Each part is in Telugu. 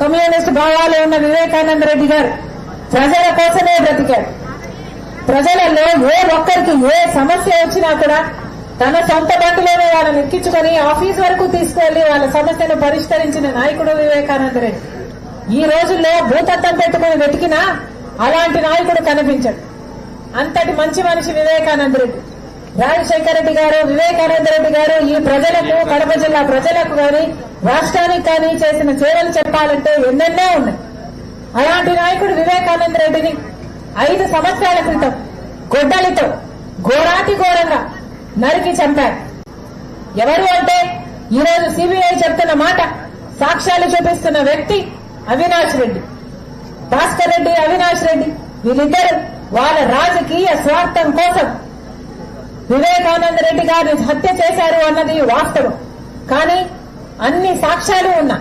కమ్యూనిస్ట్ భావాలు ఉన్న వివేకానంద రెడ్డి గారు ప్రజల కోసమే బ్రతికారు. ప్రజలలో ఏ ఒక్కరికి ఏ సమస్య వచ్చినా కూడా తన సొంత బండిలోనే వాళ్ళని ఎక్కించుకొని ఆఫీస్ వరకు తీసుకెళ్ళి వాళ్ళ సమస్యను పరిష్కరించిన నాయకుడు వివేకానంద రెడ్డి. ఈ రోజుల్లో భూతత్వం పెట్టుకుని వెతికినా అలాంటి నాయకుడు కనిపించడు. అంతటి మంచి మనిషి వివేకానంద రెడ్డి. రాజశేఖర రెడ్డి గారు వివేకానంద రెడ్డి గారు ఈ ప్రజలకు కడప జిల్లా ప్రజలకు కానీ రాష్ట్రానికి కానీ చేసిన సేవలు చెప్పాలంటే ఎన్నెన్నో ఉన్నాయి. అలాంటి నాయకుడు వివేకానంద రెడ్డిని ఐదు సంవత్సరాల క్రితం గొడ్డలితో ఘోరాతి ఘోరంగా నరికి చంపారు. ఎవరు అంటే ఈరోజు సిబిఐ చెప్తున్న మాట సాక్ష్యాలు చూపిస్తున్న వ్యక్తి అవినాష్ రెడ్డి. భాస్కర్ రెడ్డి అవినాష్ రెడ్డి. వీళ్ళిద్దరు వాళ్ళ రాజకీయ స్వార్థం కోసం వివేకానంద రెడ్డి గారిని హత్య చేశారు అన్నది వాస్తవం. కానీ అన్ని సాక్ష్యాలు ఉన్నా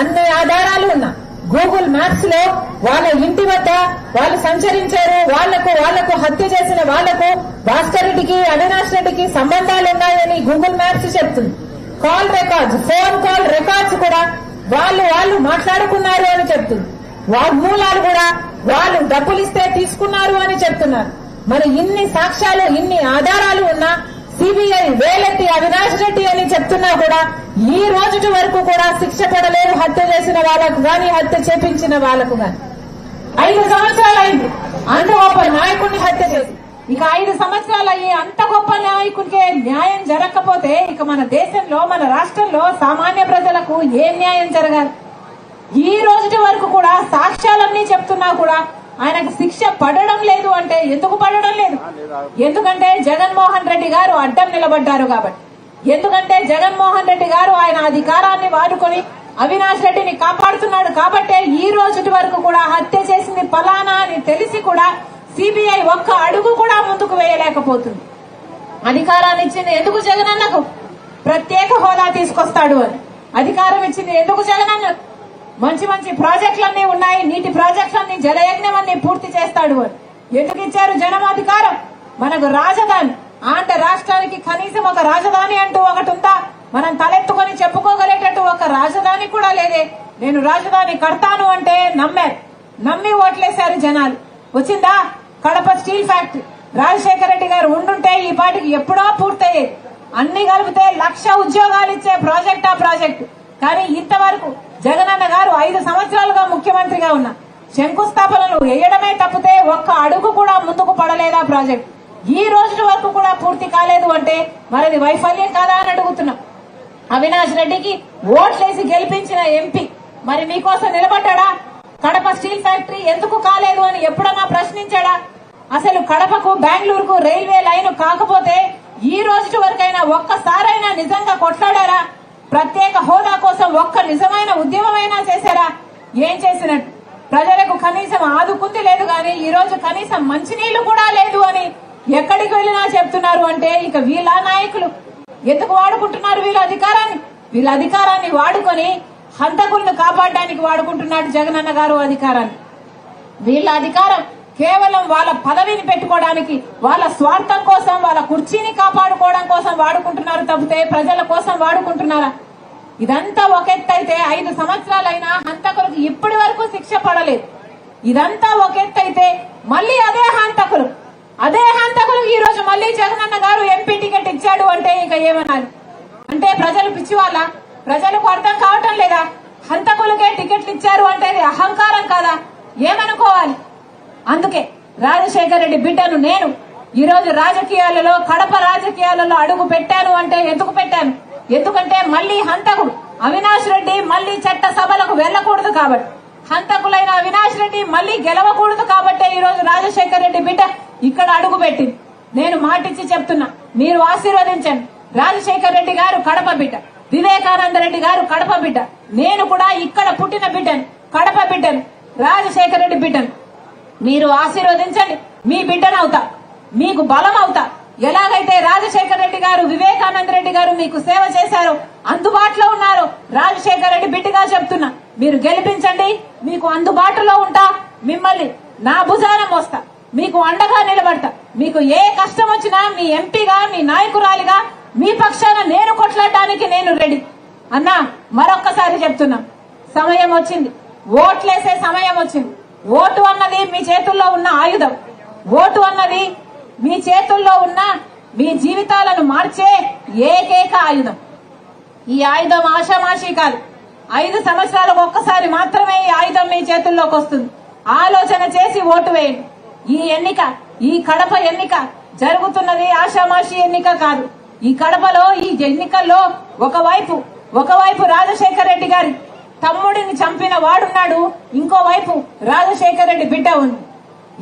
అన్ని ఆధారాలు ఉన్నా గూగుల్ మ్యాప్స్లో వాళ్ళ ఇంటి వద్ద వాళ్ళు సంచరించారు వాళ్ళకు వాళ్ళకు హత్య చేసిన వాళ్ళకు భాస్కర్ రెడ్డికి అవినాష్ రెడ్డికి సంబంధాలు ఉన్నాయని గూగుల్ మ్యాప్స్ చెప్తుంది. Call records phone call records కూడా వాళ్ళు వాళ్ళు మాట్లాడుకున్నారు అని చెప్తుంది. వాగ్మూలాలు కూడా వాళ్ళు డబ్బులు ఇస్తే తీసుకున్నారు అని చెప్తున్నారు. మరి ఇన్ని సాక్ష్యాలు ఇన్ని ఆధారాలు ఉన్నా సిబిఐ వేలెత్తి అవినాష్ రెడ్డి అని చెప్తున్నా కూడా ఈ రోజు వరకు కూడా శిక్ష పడలేదు హత్య చేసిన వాళ్ళకు గాని హత్య చేపించిన వాళ్ళకు గాని. ఐదు సంవత్సరాలు అయింది. అంత గొప్ప నాయకుడిని హత్య చేసి. ఇక ఐదు సంవత్సరాలు అయ్యి అంత గొప్ప నాయకుడికే న్యాయం జరగకపోతే ఇక మన దేశంలో మన రాష్ట్రంలో సామాన్య ప్రజలకు ఏ న్యాయం జరగాలి? ఈ రోజుటి వరకు కూడా సాక్ష్యాలన్నీ చెప్తున్నా కూడా ఆయనకు శిక్ష పడడం లేదు అంటే ఎందుకు పడడం లేదు? ఎందుకంటే జగన్మోహన్ రెడ్డి గారు అడ్డం నిలబడ్డారు కాబట్టి. ఎందుకంటే జగన్మోహన్ రెడ్డి గారు ఆయన అధికారాన్ని వాడుకొని అవినాష్ రెడ్డిని కాపాడుతున్నాడు కాబట్టే ఈ రోజుటి వరకు కూడా హత్య చేసింది ఫలానా అని తెలిసి కూడా సిబిఐ ఒక్క అడుగు కూడా ముందుకు వేయలేకపోతుంది. అధికారాన్ని ఇచ్చింది ఎందుకు జగనన్నకు? ప్రత్యేక హోదా తీసుకొస్తాడు అని. అధికారం ఇచ్చింది ఎందుకు జగనన్న మంచి మంచి ప్రాజెక్టులన్నీ ఉన్నాయి. నీటి ప్రాజెక్టులన్నీ జలయజ్ఞం అన్ని పూర్తి చేస్తాడు అని ఎందుకు ఇచ్చారు జనం అధికారం మనకు రాజధాని. ఆంధ్ర రాష్ట్రానికి కనీసం ఒక రాజధాని అంటూ ఒకటి ఉందా? మనం తలెత్తుకొని చెప్పుకోగలేటట్టు ఒక రాజధాని కూడా లేదే. నేను రాజధాని కడతాను అంటే నమ్మారు. నమ్మి ఓట్లేశారు జనాలు. వచ్చిందా? Kadapa steel factory. Rajasekhara Reddy గారు ఉండుంటే ఈ పాటికి ఎప్పుడో పూర్తయ్యేది. అన్ని కలిపితే లక్ష ఉద్యోగాలు ఇచ్చే ప్రాజెక్ట్ ఆ ప్రాజెక్టు. కానీ ఇంతవరకు జగనన్న గారు ఐదు సంవత్సరాలుగా ముఖ్యమంత్రిగా ఉన్న. శంకుస్థాపనలు వేయడమే తప్పితే ఒక్క అడుగు కూడా ముందుకు పడలేదా ప్రాజెక్ట్? ఈ రోజు వరకు కూడా పూర్తి కాలేదు అంటే మరిది వైఫల్యం కాదా అని అడుగుతున్నాం. అవినాష్ రెడ్డికి ఓట్లేసి గెలిపించిన ఎంపీ మరి మీకోసం నిలబడ్డా కడప స్టీల్ ఫ్యాక్టరీ ఎందుకు కాలేదు అని ఎప్పుడన్నా ప్రశ్నించాడా? అసలు కడపకు బెంగళూరుకు రైల్వే లైన్ కాకపోతే ఈ రోజు వరకైనా ఒక్కసారైనా నిజంగా కొట్లాడారా? ప్రత్యేక హోదా కోసం ఒక్క నిజమైన ఉద్యమమైనా చేశారా? ఏం చేసినట్టు ప్రజలకు కనీసం ఆదుకుంది లేదు గాని ఈ రోజు కనీసం మంచినీళ్ళు కూడా లేదు అని ఎక్కడికి వెళ్ళినా చెప్తున్నారు అంటే ఇక వీళ్ళ నాయకులు. ఎందుకు వాడుకుంటున్నారు వీళ్ళ అధికారాన్ని? వీళ్ళ అధికారాన్ని వాడుకొని హంతకులను కాపాడడానికి వాడుకుంటున్నాడు జగనన్న గారు అధికారాన్ని. వీళ్ళ అధికారం కేవలం వాళ్ళ పదవిని పెట్టుకోవడానికి వాళ్ళ స్వార్థం కోసం వాళ్ళ కుర్చీని కాపాడుకోవడం కోసం వాడుకుంటున్నారు తప్పితే ప్రజల కోసం వాడుకుంటున్నారా? ఇదంతా ఒక ఎత్తైతే ఐదు సంవత్సరాలైనా హంతకులకు ఇప్పటి వరకు శిక్ష పడలేదు. ఇదంతా ఒక ఎత్తైతే మళ్ళీ అదే హంతకులు. అదే హంతకులు ఈ రోజు మళ్ళీ జగనన్న గారు ఎంపీ టికెట్ ఇచ్చాడు అంటే ఇంకా ఏమనాలి? అంటే ప్రజలు పిచ్చి వాళ్ళ ప్రజలకు అర్థం కావటం లేదా? హంతకులకే టికెట్లు ఇచ్చారు అంటే అహంకారం కాదా? ఏమనుకోవాలి? అందుకే రాజశేఖర రెడ్డి బిడ్డను నేను ఈ రోజు రాజకీయాలలో కడప రాజకీయాలలో అడుగు పెట్టాను అంటే ఎందుకు పెట్టాను? ఎందుకంటే మళ్ళీ హంతకుడు అవినాష్ రెడ్డి మళ్ళీ చట్ట సభలకు వెళ్ళకూడదు కాబట్టి. హంతకులైన అవినాష్ రెడ్డి మళ్ళీ గెలవకూడదు కాబట్టే ఈ రోజు రాజశేఖర రెడ్డి బిడ్డ ఇక్కడ అడుగు పెట్టింది. నేను మాటిచ్చి చెప్తున్నా మీరు ఆశీర్వదించండి. రాజశేఖర రెడ్డి గారు కడప బిడ్డ వివేకానంద రెడ్డి గారు కడప బిడ్డ. నేను కూడా ఇక్కడ పుట్టిన బిడ్డను కడప బిడ్డను రాజశేఖర రెడ్డి బిడ్డను. మీరు ఆశీర్వదించండి. మీ బిడ్డను అవుతా మీకు బలం అవుతా ఎలాగైతే రాజశేఖర రెడ్డి గారు వివేకానంద రెడ్డి గారు మీకు సేవ చేశారు అందుబాటులో ఉన్నారు రాజశేఖర రెడ్డి బిడ్డగా చెప్తున్నా మీరు గెలిపించండి మీకు అందుబాటులో ఉంటా మిమ్మల్ని నా భుజాన మోస్తా మీకు అండగా నిలబడతా మీకు ఏ కష్టం వచ్చినా మీ ఎంపీగా మీ నాయకురాలిగా మీ పక్షాన నేను కొట్లాడడానికి నేను రెడీ. అన్నా మరొక్కసారి చెప్తున్నా సమయం వచ్చింది ఓట్లేసే సమయం వచ్చింది ఓటు అన్నది మీ చేతుల్లో ఉన్న ఆయుధం ఓటు అన్నది మీ చేతుల్లో ఉన్న మీ జీవితాలను మార్చే ఏకైక ఆయుధం. ఈ ఆయుధం ఆషామాషి కాదు. ఐదు సంవత్సరాలకు ఒక్కసారి మాత్రమే ఈ ఆయుధం మీ చేతుల్లోకి వస్తుంది. ఆలోచన చేసి ఓటు వేయండి. ఈ ఎన్నిక ఈ కడప ఎన్నిక జరుగుతున్నది ఆషామాషి ఎన్నిక కాదు. ఈ కడపలో ఈ ఎన్నికల్లో ఒకవైపు ఒకవైపు రాజశేఖర రెడ్డి గారి తమ్ముడిని చంపిన వాడున్నాడు ఇంకోవైపు రాజశేఖర రెడ్డి బిడ్డ ఉంది.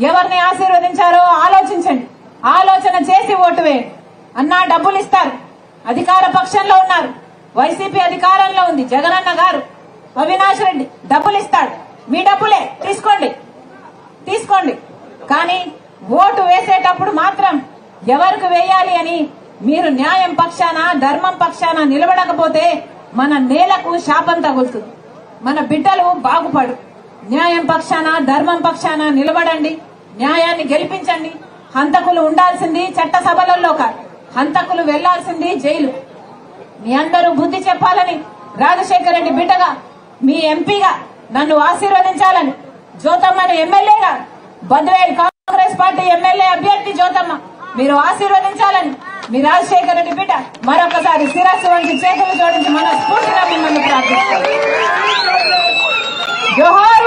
ఎవరిని ఆశీర్వదించారో ఆలోచించండి. ఆలోచన చేసి ఓటు వేయండి అన్నా డబ్బులు ఇస్తారు. అధికార పక్షంలో ఉన్నారు. వైసీపీ అధికారంలో ఉంది. జగనన్న గారు అవినాష్ రెడ్డి డబ్బులు ఇస్తాడు. మీ డబ్బులే తీసుకోండి. తీసుకోండి. కానీ ఓటు వేసేటప్పుడు మాత్రం ఎవరికి వేయాలి అని మీరు న్యాయం పక్షాన ధర్మం పక్షాన నిలబడకపోతే మన నేలకు శాపం తగులుతుంది. మన బిడ్డలు బాగుపడు న్యాయం పక్షాన ధర్మం పక్షాన నిలబడండి. న్యాయాన్ని గెలిపించండి. హంతకులు ఉండాల్సింది చట్టసభలలో కాదు. హంతకులు వెళ్ళాల్సింది జైలు. మీ అందరూ బుద్ధి చెప్పాలని రాజశేఖర రెడ్డి బిడ్డగా మీ ఎంపీగా నన్ను ఆశీర్వదించాలని జ్యోతమ్మని ఎమ్మెల్యేగా బద్వేల్ కాంగ్రెస్ పార్టీ ఎమ్మెల్యే అభ్యర్థి జ్యోతమ్మ మీరు ఆశీర్వదించాలని మీ రాజశేఖర రెడ్డి బిడ్డ మరొకసారి శిరస్సు వంటి చేతులు జోడించి మన స్ఫూర్తిగా మిమ్మల్ని ప్రార్థిస్తాను జోహార్